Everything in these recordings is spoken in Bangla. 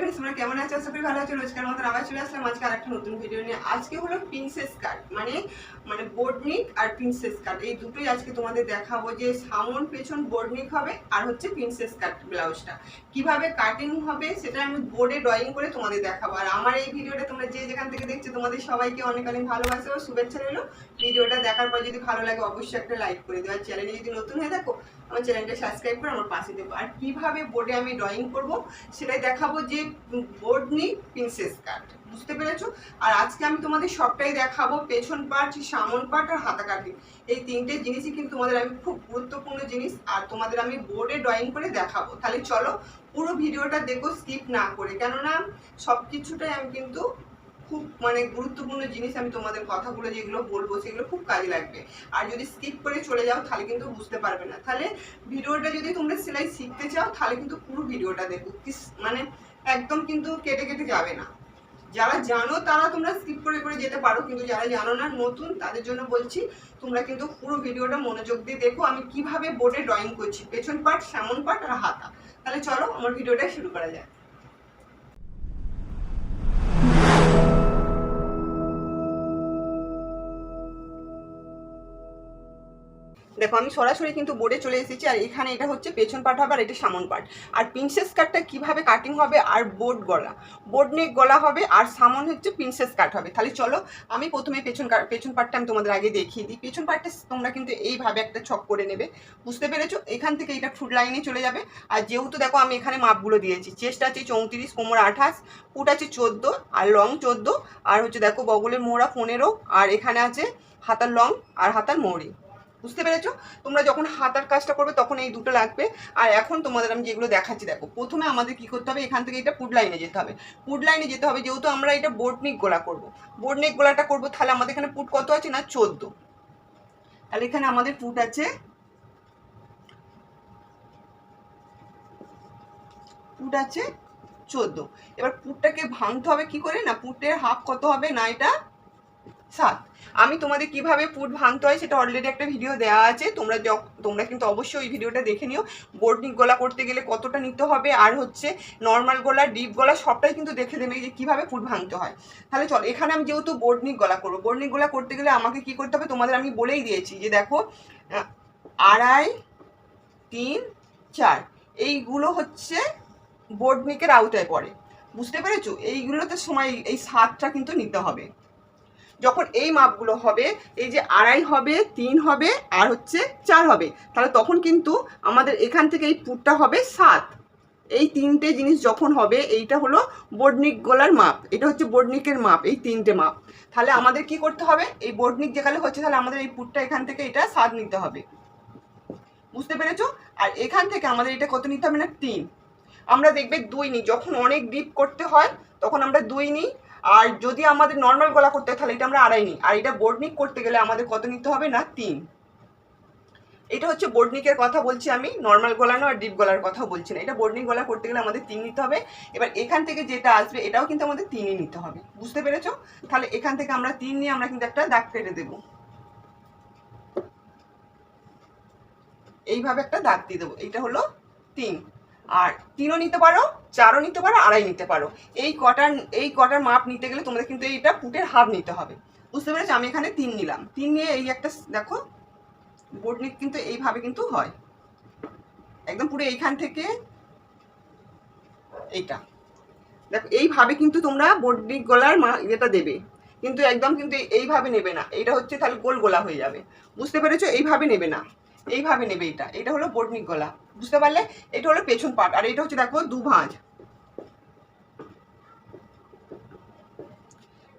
ফ্রেন্ডস তোমরা কেমন আছো? আশা করি ভালো আছো। রোজকার মতন আবার চলে আসলাম। আজকে আর একটা নতুন ভিডিও নিয়ে। আজকে হলো প্রিন্সেস কাট মানে মানে বোর্ডনিক আর প্রিন্সেস কাট এই দুটোই আজকে তোমাদের দেখাবো যে সামন পেছন বোর্ডনিক হবে আর হচ্ছে প্রিন্সেস কাট ব্লাউজটা কীভাবে কাটিং হবে সেটা আমি বোর্ডে ড্রয়িং করে তোমাদের দেখাবো। আর আমার এই ভিডিওটা তোমরা যে যেখান থেকে দেখছ, তোমাদের সবাইকে অনেক অনেক ভালোবাসা ও শুভেচ্ছা রইল। ভিডিওটা দেখার পর যদি ভালো লাগে, অবশ্যই একটা লাইক করে দেওয়া চ্যানেলে যদি নতুন হয়ে থাকো আমার চ্যানেলটা সাবস্ক্রাইব করে আমার পাশে দেবো আর কীভাবে বোর্ডে আমি ড্রয়িং করব, সেটাই দেখাবো যে বোর্ড নেই প্রিন্সেস কাট বুঝতে পেরেছ? আর আজকে আমি তোমাদের সবটাই দেখাবো পেছন পার্ট সামন পার্ট আর হাতা কাটি এই তিনটে জিনিসই কিন্তু তোমাদের আমি খুব গুরুত্বপূর্ণ জিনিস, আর তোমাদের আমি বোর্ডে ড্রয়িং করে দেখাবো। তাহলে চলো পুরো ভিডিওটা দেখো স্কিপ না করে। কেননা সব কিছুটাই আমি কিন্তু খুব মানে গুরুত্বপূর্ণ জিনিস আমি তোমাদের কথাগুলো যেগুলো বলব সেগুলো খুব কাজে লাগবে। আর যদি স্কিপ করে চলে যাও, তাহলে কিন্তু বুঝতে পারবে না। তাহলে ভিডিওটা যদি তোমরা সেলাই শিখতে চাও, তাহলে কিন্তু পুরো ভিডিওটা দেখো। মানে একদম কিন্তু কেটে কেটে যাবে না। যারা জানো তারা তোমরা স্কিপ করে করে যেতে পারো, কিন্তু যারা জানো না, নতুন, তাদের জন্য বলছি, তোমরা কিন্তু পুরো ভিডিওটা মনোযোগ দিয়ে দেখো, আমি কীভাবে বোর্ডে ড্রয়িং করছি। পেছন পার্ট সামন পার্ট আর হাতা। তাহলে চলো, আমার ভিডিওটা শুরু করা যাক। দেখো, আমি সরাসরি কিন্তু বোর্ডে চলে এসেছি, আর এখানে এটা হচ্ছে পেছন পাট হবে আর এটা সামন পাট। আর প্রিন্সেস কাটটা কীভাবে কাটিং হবে আর বোর্ড গলা? বোর্ড নেক গলা হবে আর সামন হচ্ছে প্রিন্সেস কাট হবে। তাহলে চলো, আমি প্রথমে পেছন পেছন পাটটা আমি তোমাদের আগে দেখিয়ে দিই। পেছন পাটটা তোমরা কিন্তু এইভাবে একটা ছক করে নেবে। বুঝতে পেরেছ? এখান থেকে এটা ফুট লাইনে চলে যাবে। আর যেহেতু দেখো, আমি এখানে মাপগুলো দিয়েছি। চেস্ট আছে চৌত্রিশ, কোমর আঠাশ ফুট আছে চোদ্দ, আর লং চোদ্দ, আর হচ্ছে দেখো বগলের মোড়া পনেরো, আর এখানে আছে হাতার লং আর হাতার মোড়ি বুঝতে পেরেছ? তোমরা যখন হাতার কাজটা করবে তখন এই দুটো লাগবে। আর এখন তোমাদের আমি যেগুলো দেখাচ্ছি, দেখো, প্রথমে আমাদের কি করতে হবে? এখান থেকে এটা পুড লাইনে যেতে হবে। পুড লাইনে যেতে হবে, যেহেতু আমরা এটা বোর্ডনিক গোলা করব। বোর্ডনিক গোলাটা করব, তাহলে আমাদের এখানে পুট কত আছে না? চোদ্দ। তাহলে এখানে আমাদের পুট আছে পুট আছে চোদ্দ। এবার পুটটাকে ভাঙতে হবে কি করে? না পুটের হাফ কত হবে? না এটা সাত। আমি তোমাদের কীভাবে পুট ভাঙতে হয় সেটা অলরেডি একটা ভিডিও দেওয়া আছে। তোমরা তোমরা কিন্তু অবশ্যই ওই ভিডিওটা দেখে নিও। বোর্ডনিক গলা করতে গেলে কতটা নিতে হবে আর হচ্ছে নর্মাল গলা ডিপ গলা সবটাই কিন্তু দেখে দেবে যে কীভাবে পুট ভাঙতে হয়। তাহলে চল, এখানে আমি যেহেতু বোর্ডনিক গলা করব। বোর্ডনিক গলা করতে গেলে আমাকে কি করতে হবে? তোমাদের আমি বলেই দিয়েছি যে দেখো আড়াই, তিন, চার, এইগুলো হচ্ছে বোর্ডনিকের আওতায় পড়ে। বুঝতে পেরেছ? এইগুলোতে সময়, এই সাতটা কিন্তু নিতে হবে। যখন এই মাপগুলো হবে, এই যে আড়াই হবে, তিন হবে, আর হচ্ছে চার হবে, তাহলে তখন কিন্তু আমাদের এখান থেকে এই পুটটা হবে সাত। এই তিনটে জিনিস যখন হবে, এইটা হলো বোর্ডনিক গলার মাপ, এটা হচ্ছে বোর্ডনিকের মাপ, এই তিনটে মাপ। তাহলে আমাদের কি করতে হবে? এই বোর্ডনিক যেখানে হচ্ছে, তাহলে আমাদের এই পুটটা এখান থেকে এটা সাত নিতে হবে। বুঝতে পেরেছ? আর এখান থেকে আমাদের এটা কত নিতে হবে না? তিন। আমরা দেখবে দুই নিই, যখন অনেক ডিপ করতে হয়, তখন আমরা দুই নিই। আর যদি আমাদের নর্মাল গলা করতে হয়, তাহলে এটা আমরা আড়াই নিই। আর এটা বোর্ডনিক করতে গেলে আমাদের কত নিতে হবে না? তিন। এটা হচ্ছে বোর্ডনিকের কথা বলছি আমি। নর্মাল গলা নয়, আর ডিপ গলার কথাও বলছি না। এটা বোর্ডনিক গলা করতে গেলে আমাদের তিন নিতে হবে। এবার এখান থেকে যেটা আসবে, এটাও কিন্তু আমাদের তিনই নিতে হবে। বুঝতে পেরেছ? তাহলে এখান থেকে আমরা তিন নিয়ে আমরা কিন্তু একটা দাগ কেটে দেবো। এইভাবে একটা দাগ দিয়ে দেবো। এইটা হলো তিন। আর তিনও নিতে পারো, চারও নিতে পারো, আড়াই নিতে পারো। এই কটার এই কটার মাপ নিতে গেলে তোমাদের কিন্তু এইটা ফুটের হাফ নিতে হবে। বুঝতে পেরেছ? আমি এখানে তিন নিলাম। তিন নিয়ে এই একটা দেখো বোর্ডনিক কিন্তু এইভাবে কিন্তু হয়। একদম পুরো এইখান থেকে এইটা। দেখো, এইভাবে কিন্তু তোমরা বোর্ডনিক গলার মা, ইয়েটা দেবে। কিন্তু একদম কিন্তু এইভাবে নেবে না। এটা হচ্ছে তাহলে গোল গোলা হয়ে যাবে। বুঝতে পেরেছ? এইভাবে নেবে না। এইভাবে নেবে এটা এটা হলো বোর্ডনিক গলা। বুঝতে পারলে? এটা হলো পেছন পাট, আর এটা হচ্ছে দেখো দু ভাঁজ।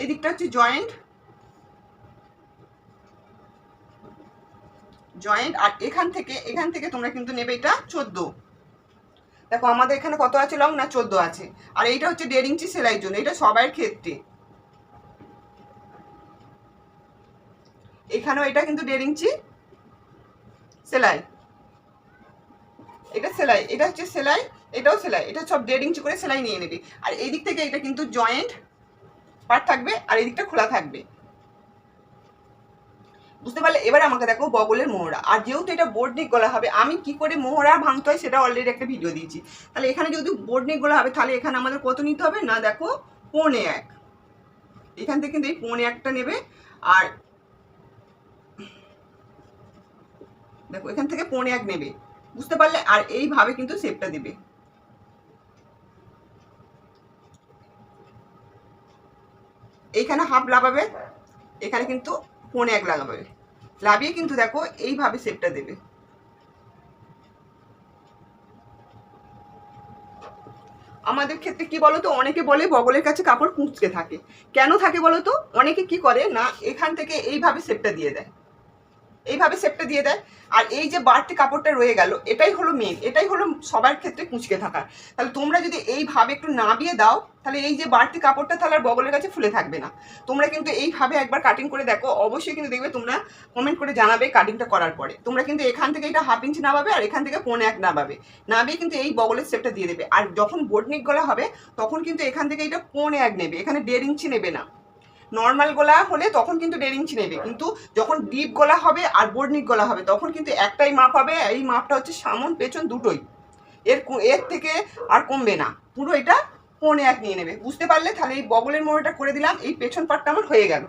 এই দিকটা হচ্ছে জয়েন্ট জয়েন্ট আর এখান থেকে এখান থেকে তোমরা কিন্তু নেবে এটা চোদ্দ। দেখো, আমাদের এখানে কত আছে লং না চোদ্দ আছে? আর এইটা হচ্ছে দেড় ইঞ্চি সেলাইয়ের জন্য, এটা সবার ক্ষেত্রে। এখানেও এটা কিন্তু দেড় ইঞ্চি সেলাই। এটা সেলাই, এটা হচ্ছে সেলাই, এটাও সেলাই, এটা সব দেড় ইঞ্চি করে সেলাই নিয়ে নেবে। আর এই দিক থেকে এটা কিন্তু জয়েন্ট পার্ট থাকবে আর এই দিকটা খোলা থাকবে। বুঝতে পারলে? এবার আমাকে দেখো বগলের মোহরা। আর যেহেতু এটা বোর্ড গলা হবে, আমি কি করে মোহরা ভাঙতে হয় সেটা অলরেডি একটা ভিডিও দিয়েছি। তাহলে এখানে যদি বোর্ড নিক গলা হবে, তাহলে এখানে আমাদের কত নিতে হবে? না, দেখো, পৌনে এক। এখান থেকে কিন্তু এই পৌনে একটা নেবে। আর দেখো, এখান থেকে পৌনে এক নেবে। বুঝতে পারলে আর এইভাবে কিন্তু শেপটা দেবে। এইখানে হাফ লাগাবে, এখানে কিন্তু পৌনে এক লাগাবে। লাভিয়ে কিন্তু দেখো এইভাবে শেপটা দেবে। আমাদের ক্ষেত্রে কি বলতো? অনেকে বলে বগলের কাছে কাপড় কুঁচকে থাকে। কেন থাকে বলতো? অনেকে কি করে না, এখান থেকে এইভাবে শেপটা দিয়ে দেয়। এইভাবে শেপটা দিয়ে দেয়। আর এই যে বাড়তি কাপড়টা রয়ে গেল, এটাই হলো মেন এটাই হলো সবার ক্ষেত্রে কুঁচকে থাকা। তাহলে তোমরা যদি এইভাবে একটু নাবিয়ে দাও, তাহলে এই যে বাড়তি কাপড়টা তাহলে আর বগলের কাছে ফুলে থাকবে না। তোমরা কিন্তু এইভাবে একবার কাটিং করে দেখো, অবশ্যই কিন্তু দেখবে তোমরা কমেন্ট করে জানাবে কাটিংটা করার পরে। তোমরা কিন্তু এখান থেকে এটা হাফ ইঞ্চি নামাবে আর এখান থেকে পৌনে এক নামাবে। নামিয়ে কিন্তু এই বগলের শেপটা দিয়ে দেবে। আর যখন বোটনিক গলা হবে, তখন কিন্তু এখান থেকে এটা পৌনে এক নেবে, এখানে দেড় ইঞ্চি নেবে না। নর্মাল গলা হলে তখন কিন্তু দেড় ইঞ্চি নেবে কিন্তু যখন ডিপ গলা হবে আর বর্ণিক গলা হবে, তখন কিন্তু একটাই মাপ হবে, এই মাপটা হচ্ছে সামন, পেছন দুটোই। এর এর থেকে আর কমবে না। পুরো এটা পৌনে এক নিয়ে নেবে। বুঝতে পারলে? তাহলে এই বগলের মোড়টা করে দিলাম, এই পেছন পাটটা আমার হয়ে গেল।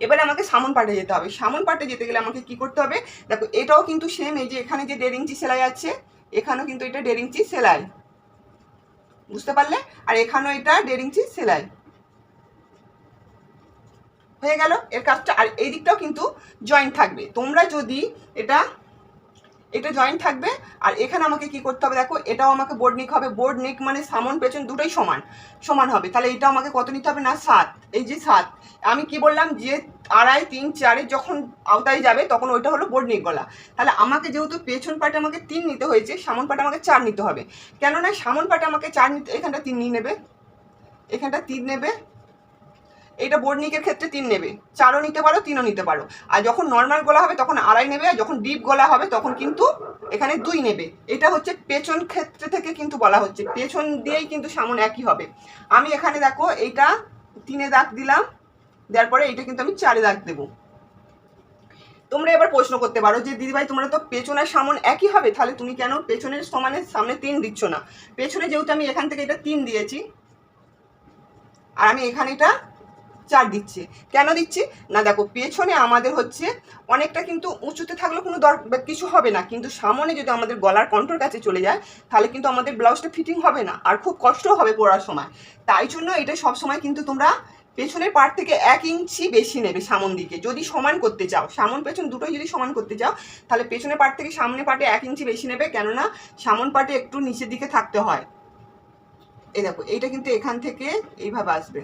এবারে আমাকে সামন পাটে যেতে হবে। সামন পাটে যেতে গেলে আমাকে কি করতে হবে? দেখো, এটাও কিন্তু সেম এই যে এখানে যে দেড় ইঞ্চি সেলাই আছে, এখানেও কিন্তু এটা দেড় ইঞ্চি সেলাই। বুঝতে পারলে? আর এখানেও এটা দেড় ইঞ্চি সেলাই। হয়ে গেল। এর কাজটা আর এই দিকটাও কিন্তু জয়েন্ট থাকবে। তোমরা যদি এটা এটা জয়েন্ট থাকবে, আর এখানে আমাকে কি করতে হবে দেখো, এটাও আমাকে বোর্ড নিক হবে। বোর্ড নিক মানে সামন, পেছন দুটোই সমান সমান হবে। তাহলে এটা আমাকে কত নিতে হবে না? সাত। এই যে সাত। আমি কি বললাম যে আড়াই, তিন, চারে যখন আওতায় যাবে, তখন ওইটা হলো বোর্ড নিক গলা। তাহলে আমাকে যেহেতু পেছন পাটে আমাকে তিন নিতে হয়েছে, সামন পাটে আমাকে চার নিতে হবে। কেননা সামন পাটে আমাকে চার নিতে, এখানটা তিন নিয়ে নেবে। এখানটা তিন নেবে। এইটা বোর্ডনিকের ক্ষেত্রে তিন নেবে। চারও নিতে পারো, তিনও নিতে পারো। আর যখন নর্মাল গলা হবে, তখন আড়াই নেবে, আর যখন ডিপ গলা হবে, তখন কিন্তু এখানে দুই নেবে। এটা হচ্ছে পেছন ক্ষেত্রে থেকে কিন্তু বলা হচ্ছে। পেছন দিয়েই কিন্তু সামন একই হবে। আমি এখানে দেখো এইটা তিনে দাগ দিলাম, দেওয়ার পরে এইটা কিন্তু আমি চারে দাগ দেবো। তোমরা এবার প্রশ্ন করতে পারো যে, দিদিভাই, তোমরা তো পেছন আর সামন একই হবে, তাহলে তুমি কেন পেছনের সমানের সামনে তিন দিচ্ছ না? পেছনে যেহেতু আমি এখান থেকে এটা তিন দিয়েছি, আর আমি এখানে এটা চার দিচ্ছে। কেন দিচ্ছে? না, দেখো, পেছনে আমাদের হচ্ছে অনেকটা কিন্তু উঁচুতে থাকলে কোনো দর কিছু হবে না। কিন্তু সামনে যদি আমাদের গলার কন্ট্রোর কাছে চলে যায়, তাহলে কিন্তু আমাদের ব্লাউজটা ফিটিং হবে না আর খুব কষ্ট হবে পরার সময়। তাই জন্য এটা সব সময় কিন্তু তোমরা পেছনের পার্ট থেকে এক ইঞ্চি বেশি নেবে সামন দিকে। যদি সমান করতে চাও, সামন পেছন দুটোই যদি সমান করতে চাও, তাহলে পেছনের পার্ট থেকে সামনে পার্টে এক ইঞ্চি বেশি নেবে। কেননা, সামন পার্টে একটু নিচের দিকে থাকতে হয়। এই দেখো, এইটা কিন্তু এখান থেকে এইভাবে আসবে।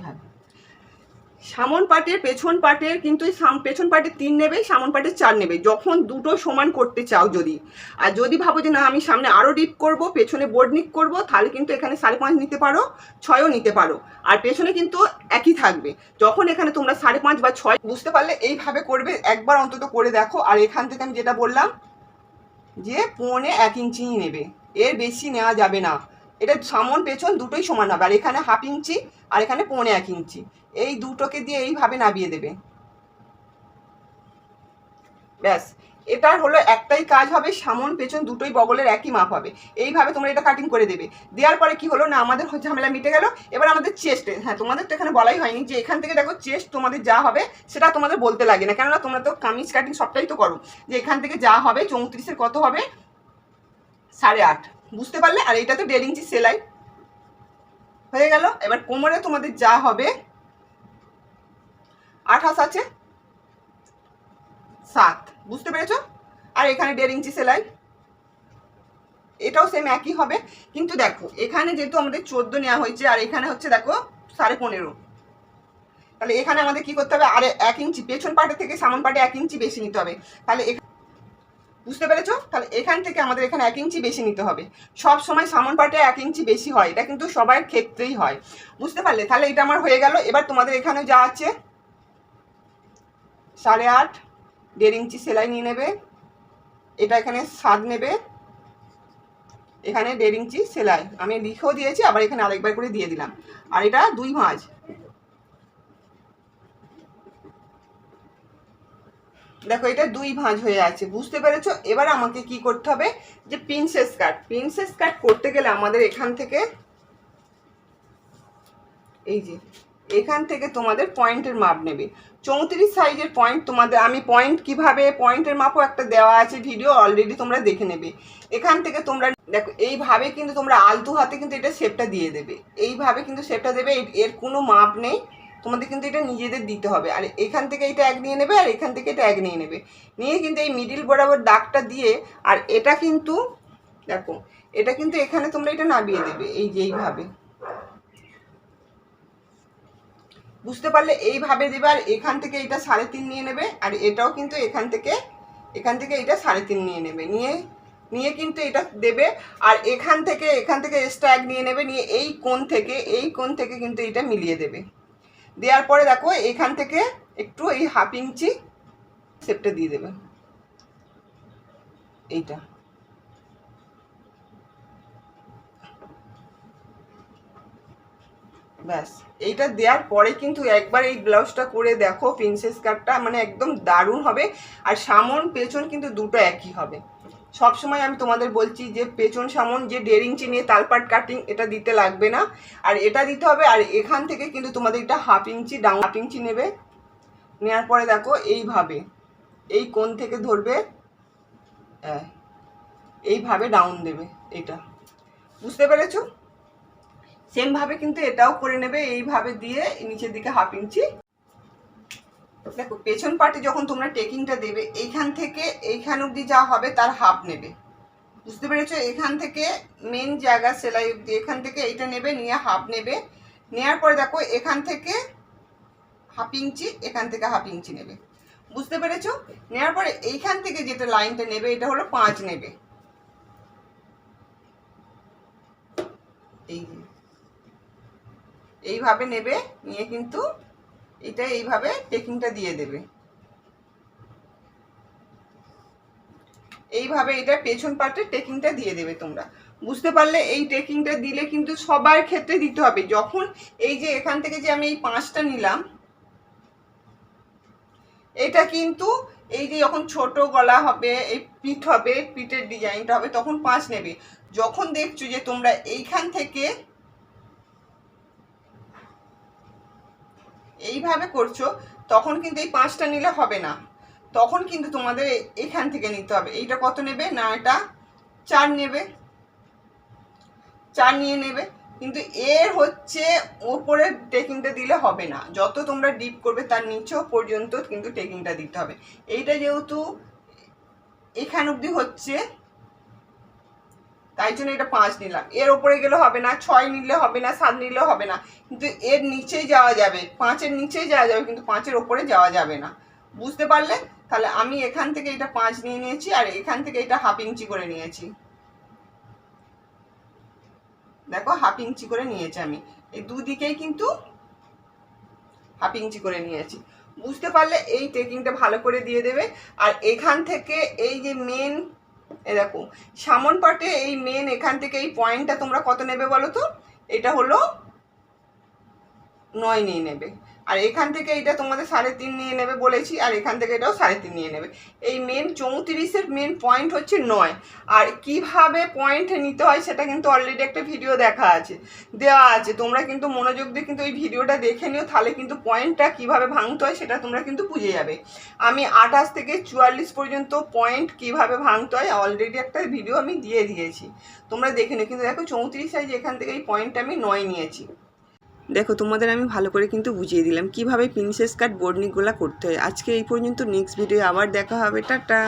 এইভাবে সামন পাটের পেছন পাটের কিন্তু পেছন পাটের তিন নেবে, সামন পাটের চার নেবে। যখন দুটো সমান করতে চাও যদি। আর যদি ভাবো যে না, আমি সামনে আরও ডিপ করব, পেছনে বোর্ড নিক করব, তাহলে কিন্তু এখানে সাড়ে পাঁচ নিতে পারো, ছয়ও নিতে পারো। আর পেছনে কিন্তু একই থাকবে। যখন এখানে তোমরা সাড়ে পাঁচ বা ছয় বুঝতে পারলে এইভাবে করবে, একবার অন্তত করে দেখো। আর এখান থেকে আমি যেটা বললাম, যে পৌনে এক ইঞ্চি নেবে। এর বেশি নেওয়া যাবে না। এটা সামন, পেছন দুটোই সমান হবে। আর এখানে হাফ ইঞ্চি, আর এখানে পৌনে এক ইঞ্চি। এই দুটোকে দিয়ে এইভাবে নাবিয়ে দেবে। ব্যাস। এটার হলো একটাই কাজ হবে, সামন, পেছন দুটোই বগলের একই মাপ হবে। এইভাবে তোমরা এটা কাটিং করে দেবে। দেওয়ার পরে কি হলো? না, আমাদের ঝামেলা মিটে গেল। এবার আমাদের চেস্টে হ্যাঁ তোমাদের তো এখানে বলাই হয়নি যে এখান থেকে দেখো চেস্ট তোমাদের যা হবে, সেটা তোমাদের বলতে লাগে না। কেননা তোমরা তো কামিজ কাটিং সবটাই তো করো। যে এখান থেকে যা হবে, চৌত্রিশের কত হবে? সাড়ে আট। বুঝতে পারলে? আর এটা তো দেড় ইঞ্চি সেলাই হয়ে গেল। এবার কোমরে তোমাদের যা হবে, আঠাশ আছে, সাত। বুঝতে পেরেছ? আর এখানে দেড় ইঞ্চি সেলাই, এটাও সেম একই হবে। কিন্তু দেখো, এখানে যেহেতু আমাদের চোদ্দ নেওয়া হয়েছে, আর এখানে হচ্ছে দেখো সাড়ে পনেরো। তাহলে এখানে আমাদের কি করতে হবে? আর এক ইঞ্চি, পেছন পাটে থেকে সামন পাটে এক ইঞ্চি বেশি নিতে হবে। তাহলে বুঝতে পেরেছ? তাহলে এখান থেকে আমাদের এখানে এক ইঞ্চি বেশি নিতে হবে। সব সময় সামন পাটে এক ইঞ্চি বেশি হয়। এটা কিন্তু সবার ক্ষেত্রেই হয়। বুঝতে পারলে? তাহলে এটা আমার হয়ে গেল। এবার তোমাদের এখানে যা আছে, সাড়ে আট, দেড় ইঞ্চি সেলাই নিয়ে নেবে। এটা এখানে সাত নেবে। এখানে দেড় ইঞ্চি সেলাই। আমি লিখেও দিয়েছি, আবার এখানে আরেকবার করে দিয়ে দিলাম। আর এটা দুই ভাঁজ। দেখো, এটা দুই ভাঁজ হয়ে আছে, বুঝতে পেরেছ? এবার আমাকে কি করতে হবে? যে প্রিন্সেস কাট প্রিন্সেস কাট করতে গেলে আমাদের এখান থেকে, এই যে, এখান থেকে তোমাদের পয়েন্টের মাপ নেবে। চৌত্রিশ সাইজের পয়েন্ট তোমাদের, আমি পয়েন্ট কীভাবে পয়েন্টের মাপও একটা দেওয়া আছে ভিডিও অলরেডি তোমরা দেখে নেবে। এখান থেকে তোমরা, দেখো, এইভাবে কিন্তু তোমরা আলতু হাতে কিন্তু এটা শেপটা দিয়ে দেবে। এইভাবে কিন্তু শেপটা দেবে এর- এর কোনো মাপ নেই। তোমাদের কিন্তু এটা নিজেদের দিতে হবে। আর এখান থেকে এটা এক নিয়ে নেবে আর এখান থেকে এটা এক নিয়ে নেবে। নিয়ে কিন্তু এই মিডিল বরাবর দাগটা দিয়ে আর এটা কিন্তু দেখো, এটা কিন্তু এখানে তোমরা এটা নামিয়ে দেবে এই যে এইভাবে। বুঝতে পারলে এইভাবে দেবে আর এখান থেকে এটা সাড়ে তিন নিয়ে নেবে আর এটাও কিন্তু এখান থেকে এখান থেকে এটা সাড়ে তিন নিয়ে নেবে। নিয়ে নিয়ে কিন্তু এটা দেবে আর এখান থেকে এখান থেকে এক্সট্রা এক নিয়ে নেবে। নিয়ে এই কোণ থেকে, এই কোণ থেকে কিন্তু এটা মিলিয়ে দেবে। দেওয়ার পরে দেখো এখান থেকে একটু এই হাফ ইঞ্চি সেপটা দিয়ে দেবে। এইটা। ব্যাস, এইটা দেওয়ার পরে কিন্তু একবার এই ব্লাউজটা করে দেখো প্রিন্সেস কাটটা মানে একদম দারুণ হবে। আর সামন পেছন কিন্তু দুটো একই হবে। সব সময় আমি তোমাদের বলছি যে পেছন সামন যে দেড় ইঞ্চি নিয়ে তালপাট কাটিং এটা দিতে লাগবে না। আর এটা দিতে হবে, আর এখান থেকে কিন্তু তোমাদের এটা half inch down half inch নেবে। নেওয়ার পরে দেখো এইভাবে, এই কোণ থেকে ধরবে এইভাবে ডাউন দেবে এটা। বুঝতে পেরেছ? সেমভাবে কিন্তু এটাও করে নেবে, এইভাবে দিয়ে নিচের দিকে হাফ ইঞ্চি দেখো, পেছন পার্টে যখন তোমরা টেকিংটা দেবে, এইখান থেকে এইখান অবধি যা হবে তার হাফ নেবে। বুঝতে পেরেছ? এখান থেকে মেন জায়গা সেলাই অবধি, এখান থেকে এইটা নেবে, নিয়ে হাফ নেবে। নেওয়ার পরে দেখো, এখান থেকে হাফ ইঞ্চি, এখান থেকে হাফ ইঞ্চি নেবে। বুঝতে পেরেছ? নেওয়ার পরে এইখান থেকে যেটা লাইনটা নেবে, এটা হলো পাঁচ নেবে। এই এইভাবে নেবে, নিয়ে কিন্তু এটা এইভাবে টেকিংটা দিয়ে দেবে। এইভাবে এটা পেছন পার্টে টেকিংটা দিয়ে দেবে তোমরা। বুঝতে পারলে এই টেকিংটা দিলে কিন্তু সবার ক্ষেত্রে দিতে হবে। যখন এই যে এখান থেকে যে আমি এই পাঁচটা নিলাম, এটা কিন্তু এই যে যখন ছোট গলা হবে, এই পিঠ হবে, পিঠের ডিজাইনটা হবে, তখন পাঁচ নেবে। যখন দেখছ যে তোমরা এইখান থেকে এইভাবে করছ, তখন কিন্তু এই পাঁচটা নিলে হবে না। তখন কিন্তু তোমাদের এখান থেকে নিতে হবে। এইটা কত নেবে? না, এটা চার নেবে। চার নিয়ে নেবে। কিন্তু এর হচ্ছে ওপরে টেকিংটা দিলে হবে না। যত তোমরা ডিপ করবে তার নিচেও পর্যন্ত কিন্তু টেকিংটা দিতে হবে। এইটা যেহেতু এখান অবধি হচ্ছে তাই জন্য এটা পাঁচ নিলাম। এর ওপরে গেলে হবে না, ছয় নিলে হবে না, সাত নিলে হবে না। কিন্তু এর নিচেই যাওয়া যাবে। পাঁচের নিচেই যাওয়া যাবে, কিন্তু পাঁচের ওপরে যাওয়া যাবে না। বুঝতে পারলে? তাহলে আমি এখান থেকে এটা পাঁচ নিয়ে নিয়েছি, আর এখান থেকে এটা হাফ ইঞ্চি করে নিয়েছি। দেখো, হাফ ইঞ্চি করে নিয়েছি আমি। এই দুদিকেই কিন্তু হাফ ইঞ্চি করে নিয়েছি। বুঝতে পারলে এই টেকিংটা ভালো করে দিয়ে দেবে। আর এখান থেকে এই যে মেন এ দেখো, সামন পাটে এই মেন এখান থেকে এই পয়েন্টটা তোমরা কত নেবে বলো তো? এটা হলো নয় নিয়ে নেবে। আর এখান থেকে এটা তোমাদের সাড়ে তিন নিয়ে নেবে বলেছি, আর এখান থেকে এটাও সাড়ে তিন নিয়ে নেবে। এই মেন চৌত্রিশের মেন পয়েন্ট হচ্ছে নয়। আর কীভাবে পয়েন্ট নিতে হয় সেটা কিন্তু অলরেডি একটা ভিডিও দেখা আছে। দেওয়া আছে। তোমরা কিন্তু মনোযোগ দিয়ে কিন্তু ওই ভিডিওটা দেখে নিও, তাহলে কিন্তু পয়েন্টটা কীভাবে ভাঙতে হয় সেটা তোমরা কিন্তু বুঝে যাবে। আমি আঠাশ থেকে চুয়াল্লিশ পর্যন্ত পয়েন্ট কীভাবে ভাঙতে হয় অলরেডি একটা ভিডিও আমি দিয়ে দিয়েছি। তোমরা দেখে নিও। কিন্তু দেখো চৌত্রিশ সাইজ এখান থেকে এই পয়েন্টটা আমি নয় নিয়েছি। দেখো, তোমাদের আমি ভালো করে কিন্তু বুঝিয়ে দিলাম কীভাবে প্রিন্সেস কাট বোর্ডনিকগুলো করতে হয়। আজকে এই পর্যন্ত নেক্সট ভিডিও আবার দেখা হবে। টাটা!